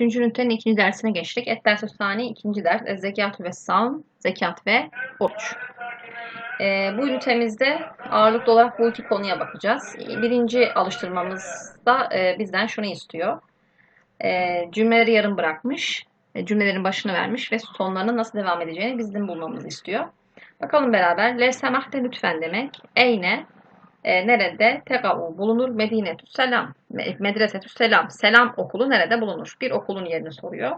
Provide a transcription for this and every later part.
Üçüncü ünitenin ikinci dersine geçtik. Et dersi sani ikinci ders. Ez zekat ve savm, zekat ve oruç. Ee, bu ünitemizde ağırlıklı olarak bu iki konuya bakacağız. Birinci alıştırmamızda e, bizden şunu istiyor. E, cümleleri yarım bırakmış, e, cümlelerin başını vermiş ve sonlarının nasıl devam edeceğini bizden bulmamızı istiyor. Bakalım beraber. Le semahte lütfen demek. Eyne e, nerede? Tegavu bulunur. Medinetü selam. Medresetü selam. Selam okulu nerede bulunur? Bir okulun yerini soruyor.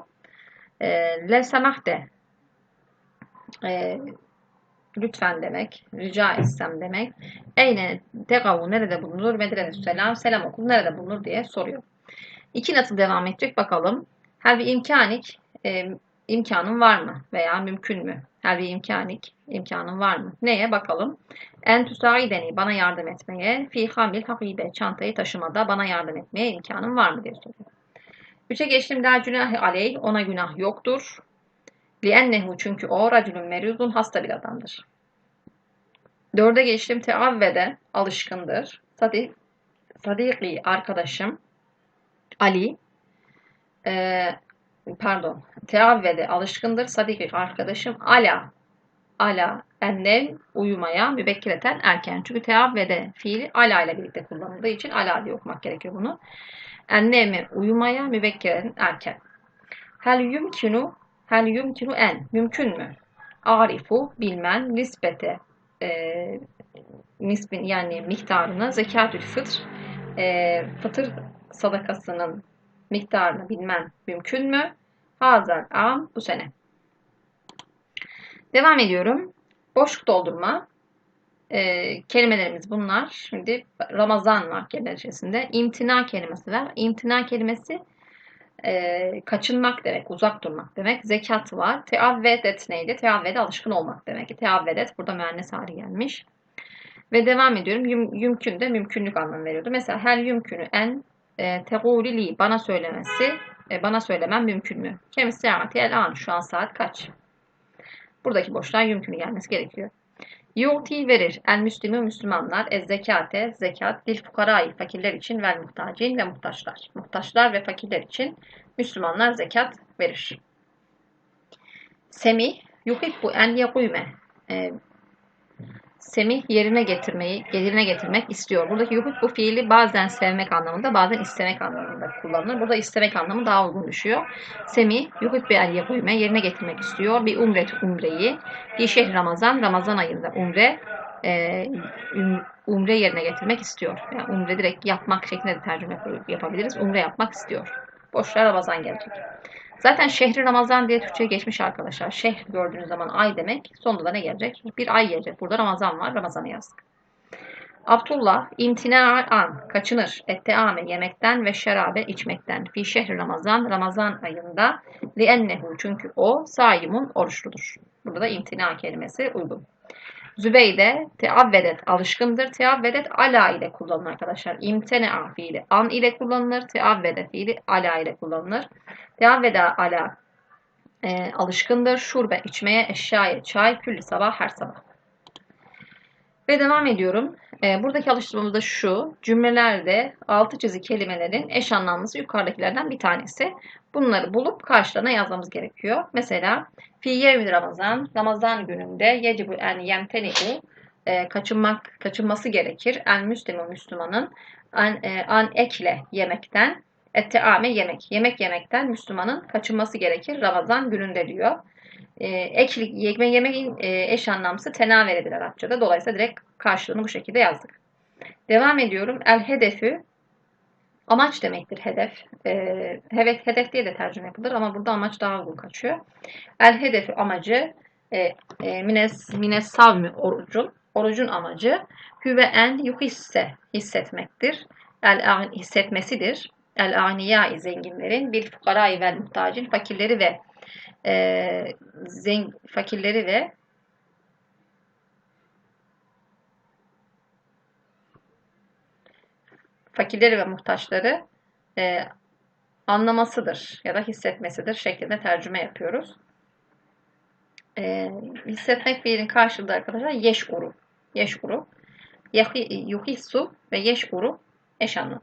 E, le semahte e, lütfen demek. Rica etsem demek. Eyne tegavu nerede bulunur? Medresetü selam. Selam okulu nerede bulunur diye soruyor. İki nasıl devam edecek bakalım. Her bir imkanik e, imkanın var mı? Veya mümkün mü? Her bir imkanik imkanın var mı? Neye bakalım? En tüsaideni bana yardım etmeye, fi hamil hakibe çantayı taşımada bana yardım etmeye imkanın var mı diye soruyor. Üçe geçtim la günahi aleyh ona günah yoktur. Liennehu çünkü o racülün meruzun hasta bir adamdır. Dörde geçtim teavvede alışkındır. Sadik, sadiki arkadaşım Ali e, pardon teavvede alışkındır. Sadiki arkadaşım Ala ala ennem uyumaya mübekkireten erken. Çünkü teavvede fiili ala ile birlikte kullanıldığı için ala diye okumak gerekiyor bunu. Ennemi uyumaya mübekkireten erken. Hel yumkinu hel yumkinu en mümkün mü? Arifu bilmen nispete e, nisbin yani miktarını zekatül fıtr e, fıtır sadakasının miktarını bilmen mümkün mü? Hazal am bu sene. Devam ediyorum. Boşluk doldurma. Ee, kelimelerimiz bunlar. Şimdi Ramazan var kelimeler içerisinde. İmtina kelimesi var. İmtina kelimesi e, kaçınmak demek, uzak durmak demek. Zekat var. Teavvedet neydi? Teavvede alışkın olmak demek. Teavvedet burada müennes hali gelmiş. Ve devam ediyorum. Yüm, yümkün de mümkünlük anlamı veriyordu. Mesela her yümkünü en e, tegulili bana söylemesi, e, bana söylemem mümkün mü? Kemis saati el an. Şu an saat kaç? Buradaki boşluğa yümkünü gelmesi gerekiyor. Yu'ti verir. El müslümü Müslümanlar. Ez zekate, zekat, lil fukarayı, fakirler için vel muhtacin ve muhtaçlar. Muhtaçlar ve fakirler için Müslümanlar zekat verir. Semih, yuhibbu en yakuyme. E, semih yerine getirmeyi, yerine getirmek istiyor. Buradaki yuhut bu fiili bazen sevmek anlamında, bazen istemek anlamında kullanılır. Burada istemek anlamı daha uygun düşüyor. Semih, yuhut bir el yapuyme yerine getirmek istiyor. Bir umret umreyi. Bir şehir Ramazan, Ramazan ayında umre e, umre yerine getirmek istiyor. Yani umre direkt yapmak şeklinde de tercüme yapabiliriz. Umre yapmak istiyor. Boşluğa Ramazan gelecek. Zaten şehri Ramazan diye Türkçe'ye geçmiş arkadaşlar. Şehr gördüğünüz zaman ay demek. Sonunda da ne gelecek? Bir ay gelecek. Burada Ramazan var. Ramazan'ı yazdık. Abdullah imtina an kaçınır etteame yemekten ve şerabe içmekten fi şehri Ramazan Ramazan ayında li ennehu çünkü o saimun oruçludur. Burada da imtina kelimesi uygun. Zübeyde teavvedet alışkındır. Teavvedet ala ile kullanılır arkadaşlar. İmtene fiili an ile kullanılır. Teavvede fiili ala ile kullanılır. Teavvede ala e, alışkındır. Şurbe içmeye, eşyaya, çay, külli sabah, her sabah. Ve devam ediyorum. E, buradaki alıştırmamız da şu. Cümlelerde altı çizi kelimelerin eş anlamlısı yukarıdakilerden bir tanesi. Bunları bulup karşılarına yazmamız gerekiyor. Mesela fi yevmi Ramazan, Ramazan gününde yecibu en yemteni'u e, kaçınmak, kaçınması gerekir. En müslüman Müslümanın an, e, an ekle yemekten, etteame yemek. Yemek yemekten Müslümanın kaçınması gerekir Ramazan gününde diyor. E, ekli, yeme, yemeğin e, eş anlamlısı tenaveredir Arapçada. Dolayısıyla direkt karşılığını bu şekilde yazdık. Devam ediyorum. El hedefi Amaç demektir hedef. E, evet hedef diye de tercüme yapılır ama burada amaç daha uygun kaçıyor. El hedefi amacı e, e, mines, mines savmi orucun. Orucun amacı hüve en yuhisse hissetmektir. El hissetmesidir. El aniyai zenginlerin bil fukarai vel muhtacin fakirleri ve e, zeng, fakirleri ve fakirleri ve muhtaçları e, anlamasıdır ya da hissetmesidir şeklinde tercüme yapıyoruz. E, hissetmek fiilin karşılığı arkadaşlar yeşuru. Yeşuru. Yuhissu ve yeşuru eş anlamı.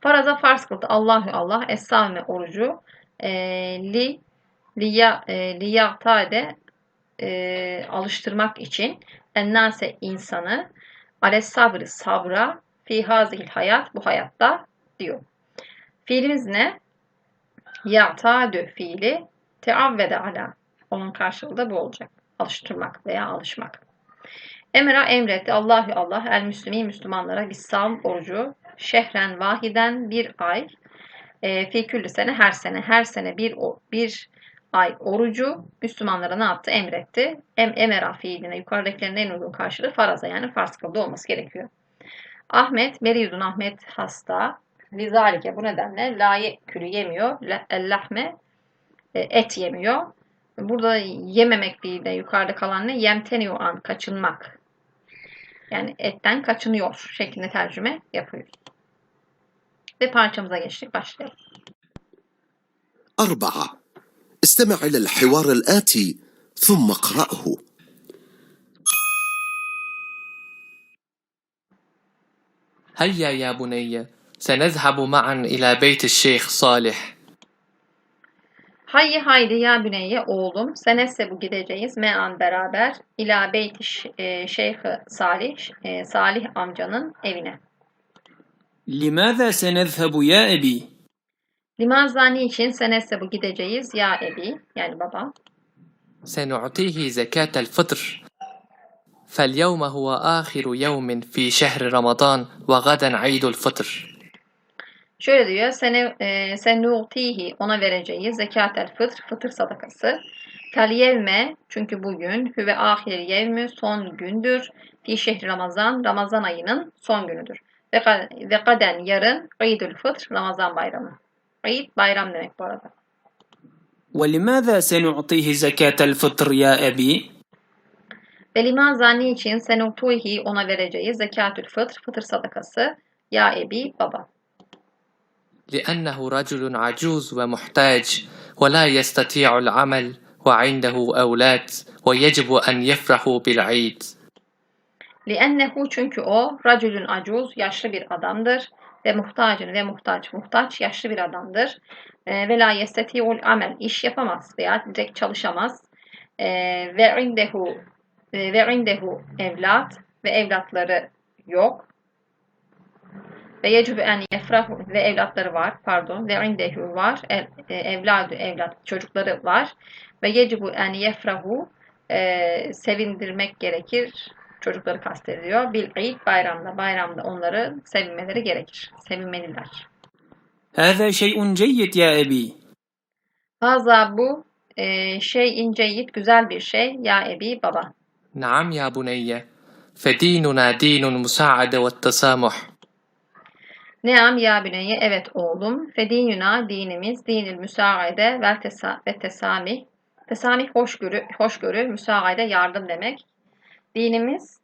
Faraza farz kıldı. Allahu Allah es orucu e, li liya e, liyatade e, alıştırmak için ennase insanı ale sabrı sabra fi hazihil hayat bu hayatta diyor. Fiilimiz ne? Ya'tadü fiili teavvede ala. Onun karşılığı da bu olacak. Alıştırmak veya alışmak. Emra emretti Allahü Allah el müslimi Müslümanlara bir savm orucu şehren vahiden bir ay e, fi küllü sene her sene her sene bir o- bir ay orucu Müslümanlara ne yaptı? Emretti. Em, emera fiiline yukarıdakilerin en uygun karşılığı faraza yani farz kıldı olması gerekiyor. Ahmet, Meriyudun Ahmet hasta. Lizalike bu nedenle la külü yemiyor. La- Ellahme e, et yemiyor. Burada yememek fiili de yukarıda kalan ne? Yemteniyor an kaçınmak. Yani etten kaçınıyor şeklinde tercüme yapıyoruz. Ve parçamıza geçtik. Başlayalım. أربعة استمع إلى الحوار الآتي ثم اقرأه هيا يا بني سنذهب معا إلى بيت الشيخ صالح Haydi haydi ya büneyye oğlum. Senesse bu gideceğiz. Me'an beraber. İla beyti ş- e, şeyhı Salih, e, Salih amcanın evine. لماذا سنذهب يا أبي؟ Limazani için senesse bu gideceğiz. Ya ebi yani baba. سنعطيه زكاة الفطر فاليوم هو آخر يوم في شهر رمضان وغدا عيد الفطر Şöyle diyor. Sene, e, senutihi ona vereceğiz. Zekatel fıtr, fıtır sadakası. Tel yevme çünkü bugün hüve ahir yevmü son gündür. Fi şehri Ramazan, Ramazan ayının son günüdür. Ve, ka- ve kaden yarın İdül Fıtr, Ramazan bayramı. İd bayram demek bu arada. ولماذا سنعطيه زكاة الفطر يا أبي؟ Ve limazani için senutuhi ona vereceğiz. Zekatül fıtr, fıtır sadakası. Ya ebi, baba. لأنه رجل عجوز ومحتاج ولا يستطيع العمل وعنده أولاد ويجب أن يفرحوا بالعيد Liennehu çünkü o racülün acuz yaşlı bir adamdır ve muhtacın ve muhtaç muhtaç yaşlı bir adamdır. E, ve la yesteti'ul amel iş yapamaz veya direkt çalışamaz. E, ve indehu e, ee, ve indehu evlat ve evlatları yok. Ve yecubu en yefrahu ve evlatları var. Pardon. Ve indehu var. E, Evladu evlat çocukları var. Ve yecubu en yefrahu e, sevindirmek gerekir. Çocukları kastediyor. Bil id bayramda. Bayramda onları sevinmeleri gerekir. Sevinmeliler. Hâzâ şey'un ceyyid ya ebi. Hâzâ bu e, şey inceyit güzel bir şey ya ebi baba. نعم يا بني فديننا دين المساعدة والتسامح Neam ya büneyye evet oğlum. Fedinuna dinimiz dinil müsaade ve, tesa, ve tesamih. Tesamih hoşgörü, hoşgörü, müsaade yardım demek. Dinimiz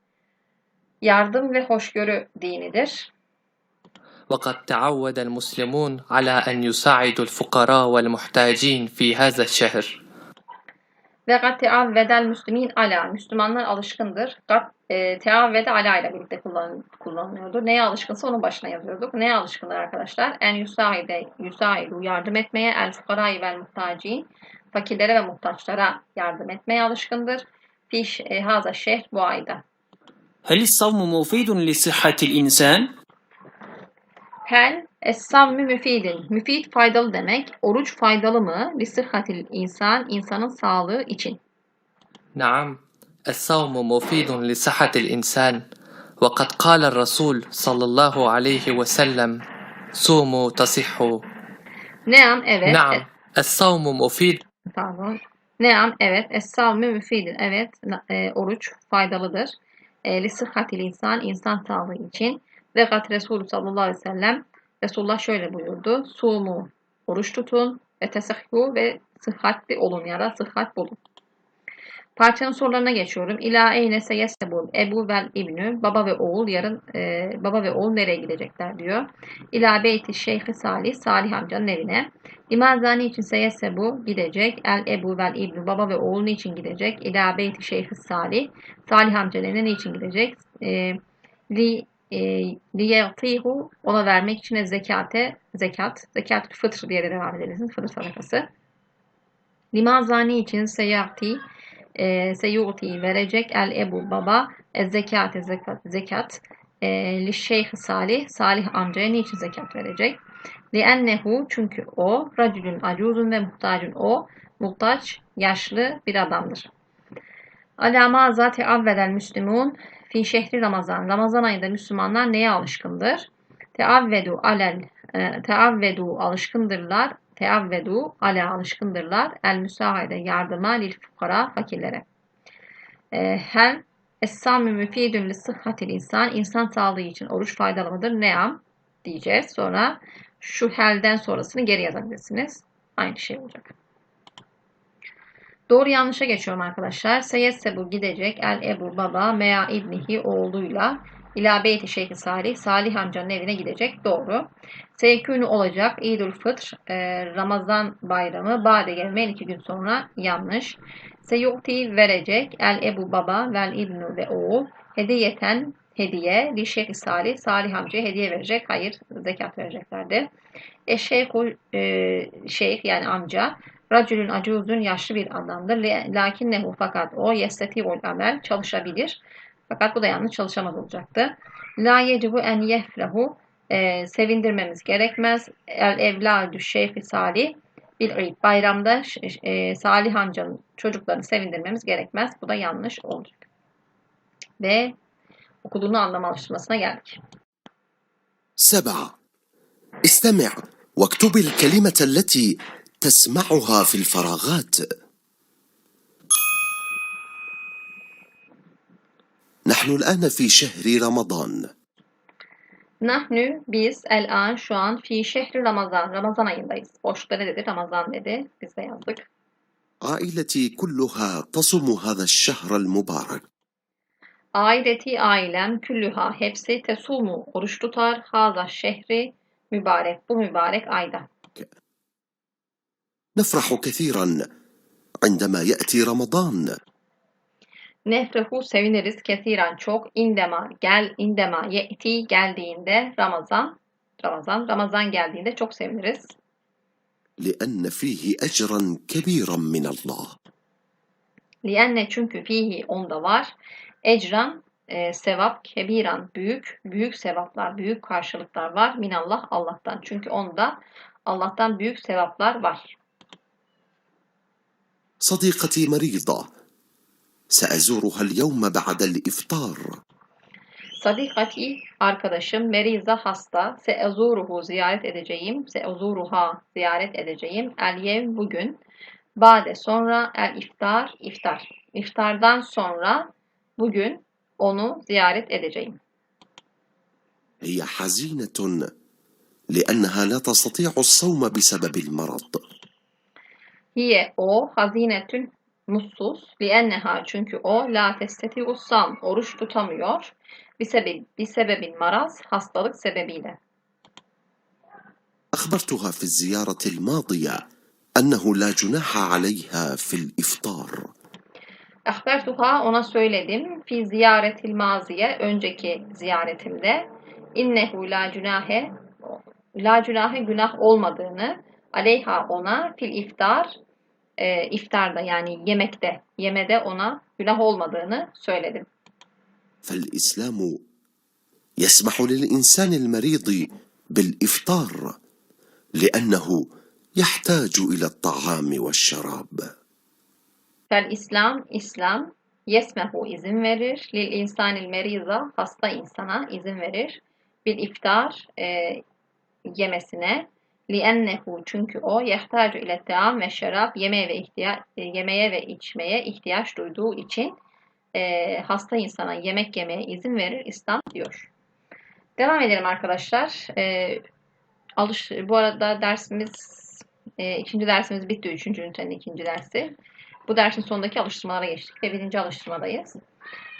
yardım ve hoşgörü dinidir. وقد تعود المسلمون على أن يساعدوا الفقراء والمحتاجين في هذا الشهر ve gatte'a vedel müslümin ala. Müslümanlar alışkındır. Gatte'a e, ve de ala ile birlikte kullan, kullanılıyordu. Neye alışkınsa onun başına yazıyorduk. Neye alışkınlar arkadaşlar? En yusaide, yusaidu yardım etmeye, el fukarai vel muhtaci. Fakirlere ve muhtaçlara yardım etmeye alışkındır. Fiş e, haza şehir bu ayda. Hel savmu mufidun li sıhhatil insan? Kel es-savmi müfidin. Müfid faydalı demek. Oruç faydalı mı? Lisirhatil insan, insanın sağlığı için. Naam. Es-savmu mufidun li sıhhatil insan. Ve kad kâle Resul sallallahu aleyhi ve sellem. Sumu tasihhu. Naam evet. Naam. Es-savmu mufid. Pardon. Naam evet. Es-savmi müfidin. Evet. E, oruç faydalıdır. E, lisirhatil insan, insan sağlığı için. Ve gat Resulü sallallahu aleyhi ve sellem Resulullah şöyle buyurdu. Sumu oruç tutun ve tesahhu ve sıhhatli olun ya da sıhhat bulun. Parçanın sorularına geçiyorum. İla eyne seyesebul ebu vel ibnü baba ve oğul yarın e, baba ve oğul nereye gidecekler diyor. İla beyti şeyhi Salih Salih amcanın evine. İmazani için seyesebu gidecek. El ebu vel ibnü baba ve oğul için gidecek. İla beyti şeyhi Salih Salih amcanın evine niçin gidecek? E, li liyatihu ona vermek için zekate zekat zekat fıtr diye de devam ederiz. Fıtır sadakası. Limazani için seyati e, seyuti verecek el ebu baba e, zekate zekat zekat e, li şeyh salih salih amcaya niçin zekat verecek? Li ennehu çünkü o racülün acuzun ve muhtacun o muhtaç yaşlı bir adamdır. Alama zati avvedel müslümun fi şehri Ramazan. Ramazan ayında Müslümanlar neye alışkındır? Teavvedu alel e, teavvedu alışkındırlar. Teavvedu ale alışkındırlar. El müsaade yardıma lil fukara fakirlere. E, hel Es-sâmü müfîdün li sıhhatil insan. İnsan sağlığı için oruç faydalı mıdır? Neam diyeceğiz. Sonra şu helden sonrasını geri yazabilirsiniz. Aynı şey olacak. Doğru yanlışa geçiyorum arkadaşlar. Seyessebu gidecek el ebu baba meya ibnihi oğluyla ila beyti şeyhi salih salih amcanın evine gidecek. Doğru. Seykünü olacak İdül Fıtr e, Ramazan bayramı bade gelmeyen iki gün sonra yanlış. Seyuti verecek el ebu baba vel ibnu ve oğul hediyeten hediye li şeyhi salih salih amcaya hediye verecek. Hayır zekat vereceklerdi. E şeyhu e, şeyh yani amca Racülün acuzun yaşlı bir adamdır. Lakinnehu fakat o yesteti'ul amel çalışabilir. Fakat bu da yanlış çalışamaz olacaktı. La yecibu en yefrehu e, sevindirmemiz gerekmez. El evladü şeyhi salih bil id. Bayramda e, Salih amcanın çocuklarını sevindirmemiz gerekmez. Bu da yanlış olacak. Ve okuduğunu anlama alıştırmasına geldik. سبعة استمع واكتب الكلمة التي تسمعها في الفراغات نحن الآن في شهر رمضان Nahnü biz el an şu an fi şehri Ramazan. Ramazan ayındayız. Boşlukta ne dedi? Ramazan dedi. Biz de yazdık. عائلتي كلها تصوم هذا الشهر المبارك Aileti ailem küllüha hepsi tesumu oruç tutar. Haza şehri mübarek. Bu mübarek ayda. نفرح كثيرا عندما يأتي رمضان Nefrehu seviniriz kesiren çok indema gel indema yeti geldiğinde Ramazan Ramazan Ramazan geldiğinde çok seviniriz. لأن فيه أجرا كبيرا من الله Lienne çünkü fihi onda var. Ecran e, sevap kebiran büyük büyük sevaplar büyük karşılıklar var minallah Allah'tan. Çünkü onda Allah'tan büyük sevaplar var. صديقتي مريضة. سأزورها اليوم بعد الإفطار. صديقتي arkadaşım مريضة hasta سأزوره زيارة edeceğim سأزورها زيارة edeceğim اليوم bugün بعد sonra el iftar iftar sonra bugün onu ziyaret edeceğim هي حزينة لأنها لا تستطيع الصوم بسبب المرض. Hiye o hazinetün mutsuz. Lienneha çünkü o la testeti ussam oruç tutamıyor. Bir sebebin, bir sebebin maraz hastalık sebebiyle. أخبرتها في الزيارة الماضية أنه لا جناح عليها في الإفطار Ahbertuha ona söyledim. Fi ziyaretil maziye önceki ziyaretimde innehu la cunahe la cunahe günah olmadığını aleyha ona fil iftar e, iftarda yani yemekte yemede ona günah olmadığını söyledim. فالإسلام يسمح للإنسان المريض بالإفطار لأنه يحتاج إلى الطعام والشراب Fel İslam, İslam yesmehu izin verir. Lil insanil meriza, hasta insana izin verir. Bil iftar e, yemesine. Ennehu çünkü o yehtacu ile team ve şarap yemeğe ve ihtiya e, yemeğe ve içmeye ihtiyaç duyduğu için e, hasta insana yemek yemeye izin verir İslam diyor. Devam edelim arkadaşlar. E, alış, bu arada dersimiz e, ikinci dersimiz bitti. Üçüncü ünitenin ikinci dersi. Bu dersin sonundaki alıştırmalara geçtik ve birinci alıştırmadayız.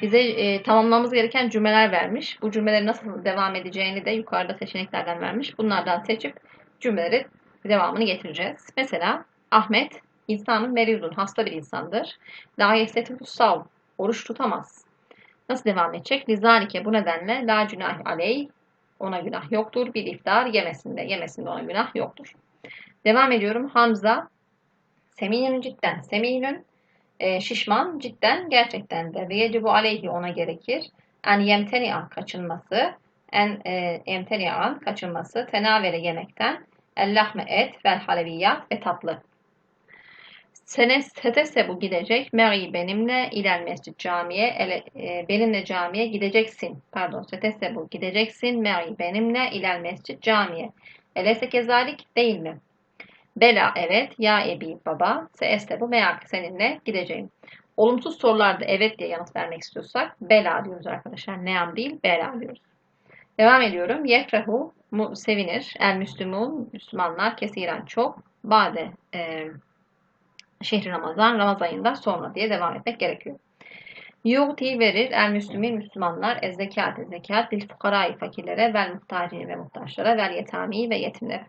Bize e, tamamlamamız gereken cümleler vermiş. Bu cümlelerin nasıl devam edeceğini de yukarıda seçeneklerden vermiş. Bunlardan seçip cümleleri devamını getireceğiz. Mesela Ahmet insanın meridun hasta bir insandır. La yestetihu sav oruç tutamaz. Nasıl devam edecek? Lizalike bu nedenle la günah aleyh ona günah yoktur. Bir iftar yemesinde. Yemesinde ona günah yoktur. Devam ediyorum. Hamza Seminün cidden. Seminün e, şişman cidden gerçekten de. Ve yecibu aleyhi ona gerekir. En yemteni'a kaçınması. En e, yemteni'an kaçınması. Tenavere yemekten. Ellahme et vel haleviyat ve tatlı. Sene setese bu gidecek. Meri benimle ilel mescid camiye. Ele, e, benimle camiye gideceksin. Pardon setese bu gideceksin. Meri benimle ilel mescid camiye. Elese kezalik değil mi? Bela evet. Ya ebi baba. Se bu meyak seninle gideceğim. Olumsuz sorularda evet diye yanıt vermek istiyorsak bela diyoruz arkadaşlar. Neam değil bela diyoruz. Devam ediyorum. Yefrehu mu, sevinir. El müslümun Müslümanlar kesiren çok. Bade e, şehri Ramazan, Ramazan ayında sonra diye devam etmek gerekiyor. Yu'ti verir el müslümin Müslümanlar ez zekat ez zekat bil fukarayı fakirlere vel muhtacine ve muhtaçlara vel yetami ve yetimlere.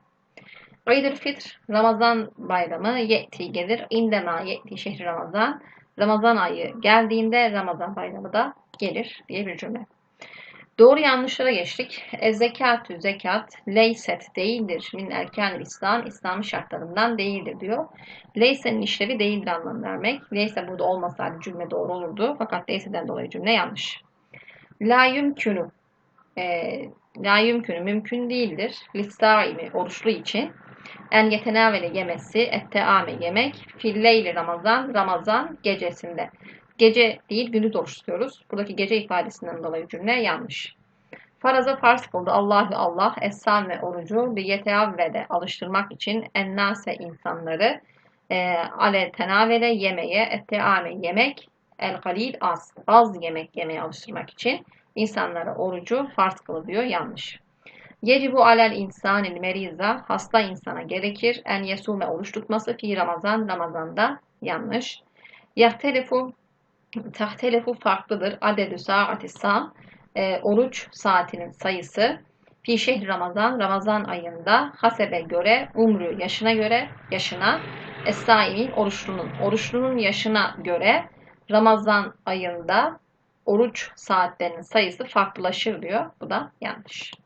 Eidül Fitr Ramazan bayramı ye'ti gelir. İndema ye'ti şehri Ramazan. Ramazan ayı geldiğinde Ramazan bayramı da gelir diye bir cümle. Doğru yanlışlara geçtik. E, zekatü zekat leyset değildir. Min erken İslam, İslam'ın şartlarından değildir diyor. Leyse'nin işlevi değildir anlamı vermek. Leyse burada olmasaydı cümle doğru olurdu. Fakat leyseden dolayı cümle yanlış. La yümkünü. E, la yümkünü mümkün değildir. Lissaimi oruçlu için. En yetenavele yemesi, etteame yemek, filleyli Ramazan, Ramazan gecesinde. Gece değil gündüz oruç tutuyoruz. Buradaki gece ifadesinden dolayı cümle yanlış. Faraza farz kıldı Allahu Allah essam ve orucu bir yeteavvede alıştırmak için ennase insanları e, ale tenavele yemeye, etteame yemek, el galil az, az yemek yemeye alıştırmak için insanlara orucu farz kılı diyor yanlış. Yecibu alel insanil meriza hasta insana gerekir en yesume oruç tutması fi Ramazan Ramazan'da yanlış. Yahtelifu tahtelefu farklıdır. Adedü saati sam e, oruç saatinin sayısı fi şehri Ramazan Ramazan ayında hasebe göre umru yaşına göre yaşına es-saimin oruçlunun oruçlunun yaşına göre Ramazan ayında oruç saatlerinin sayısı farklılaşır diyor. Bu da yanlış.